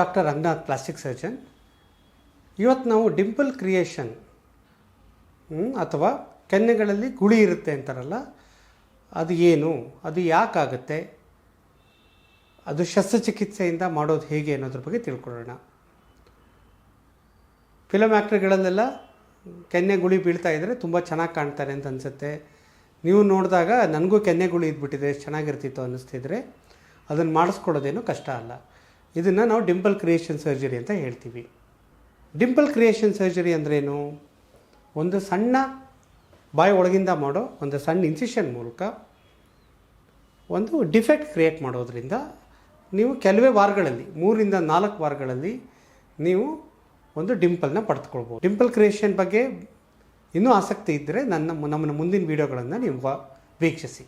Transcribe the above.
Doctor Ranganath plastic surgeon ಇವತ್ತು ನಾವು Dimple creation ಅಥವಾ ಕೆನ್ನೆಗಳಲ್ಲಿ ಗುಳಿ ಇರುತ್ತೆ ಅಂತಾರಲ್ಲ, ಅದು ಏನು, ಅದು ಯಾಕಾಗುತ್ತೆ, ಅದು ಶಸ್ತ್ರಚಿಕಿತ್ಸೆಯಿಂದ ಮಾಡೋದು ಹೇಗೆ ಅನ್ನೋದ್ರ ಬಗ್ಗೆ ತಿಳ್ಕೊಳ್ಳೋಣ. ಫಿಲಮ್ ಆ್ಯಕ್ಟ್ರ್ಗಳಲ್ಲೆಲ್ಲ ಕೆನ್ನೆ ಗುಳಿ ಬೀಳ್ತಾ ಇದ್ದರೆ ತುಂಬ ಚೆನ್ನಾಗಿ ಕಾಣ್ತಾರೆ ಅಂತ ಅನಿಸುತ್ತೆ. ನೀವು ನೋಡಿದಾಗ ನನಗೂ ಕೆನ್ನೆ ಗುಳಿ ಇದ್ಬಿಟ್ಟಿದೆ, ಚೆನ್ನಾಗಿರ್ತಿತ್ತು ಅನ್ನಿಸ್ತಿದ್ರೆ, ಅದನ್ನು ಮಾಡಿಸ್ಕೊಳ್ಳೋದೇನು ಕಷ್ಟ ಅಲ್ಲ. ಇದನ್ನು ನಾವು ಡಿಂಪಲ್ ಕ್ರಿಯೇಷನ್ ಸರ್ಜರಿ ಅಂತ ಹೇಳ್ತೀವಿ. ಡಿಂಪಲ್ ಕ್ರಿಯೇಷನ್ ಸರ್ಜರಿ ಅಂದ್ರೇನು? ಒಂದು ಸಣ್ಣ ಬಾಯಿ ಒಳಗಿಂದ ಮಾಡೋ ಒಂದು ಸಣ್ಣ ಇನ್ಸಿಷನ್ ಮೂಲಕ ಒಂದು ಡಿಫೆಕ್ಟ್ ಕ್ರಿಯೇಟ್ ಮಾಡೋದ್ರಿಂದ ನೀವು ಕೆಲವೇ ವಾರಗಳಲ್ಲಿ, ಮೂರಿಂದ ನಾಲ್ಕು ವಾರಗಳಲ್ಲಿ ನೀವು ಒಂದು ಡಿಂಪಲ್ನ ಪಡೆದುಕೊಳ್ಬೋದು. ಡಿಂಪಲ್ ಕ್ರಿಯೇಷನ್ ಬಗ್ಗೆ ಇನ್ನೂ ಆಸಕ್ತಿ ಇದ್ದರೆ ನನ್ನ, ನಮ್ಮನ್ನು ಮುಂದಿನ ವೀಡಿಯೋಗಳನ್ನು ನೀವು ವೀಕ್ಷಿಸಿ.